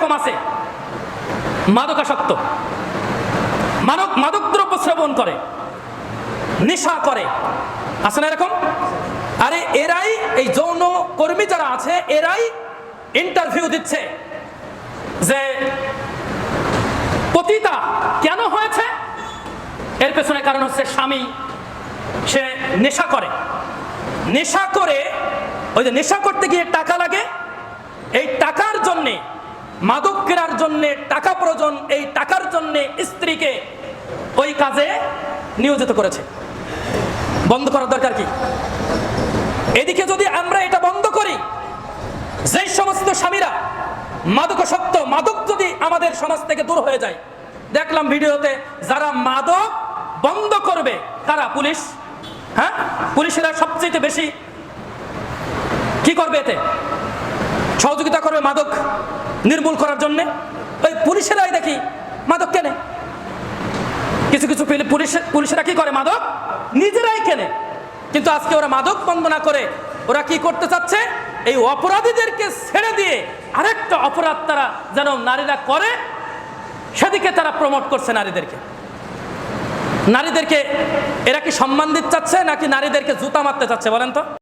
এরকম আছে। মাদকাসক্ত। মাদক মাদক দ্রব্য সেবন করে। নেশা করে। আছে না এরকম? আরে এরাই এই যৌন কর্মী যারা আছে, এরাই ইন্টারভিউ দিচ্ছে যে পতিতা কেন হয়েছে? এর পেছনে কারণ হচ্ছে স্বামী, সে নেশা করে। নেশা করে, ওই যে নেশা করতে গিয়ে টাকা লাগে, এই টাকার জন্যে মাদক কেনার জন্যে, টাকা প্রয়োজন, এই টাকার জন্যে স্ত্রীকে ওই কাজে নিয়োজিত করেছে। বন্ধ করার দরকার কি? এদিকে যদি আমরা এটা বন্ধ করি যে সমস্ত স্বামীরা মাদকাসক্ত, মাদক যদি আমাদের সমাজ থেকে দূর হয়ে যায়, দেখলাম ভিডিওতে যারা মাদক বন্ধ করবে, তারা পুলিশ হ্যাঁ? পুলিশেরা সবচেয়ে বেশি কি করবে এতে? সহযোগিতা করবে মাদক নির্মূল করার জন্য। ওই পুলিশেরাই দেখি মাদক কেনে। কিছু কিছু পিলি- পুলিশ পুলিশেরা কি করে মাদক? নিজেরাই কেনে। কিন্তু আজকে ওরা মাদক বন্ধ না করে ওরা কি করতে চাচ্ছে? এই অপরাধীদেরকে ছেড়ে দিয়ে আরেকটা অপরাধ তারা যেন নারীরা করে, সেদিকে তারা প্রমোট করছে নারীদেরকে। নারীদেরকে এরা কি সম্মান দিতে চাচ্ছে নাকি নারীদেরকে জুতা মারতে চাচ্ছে বলেন তো?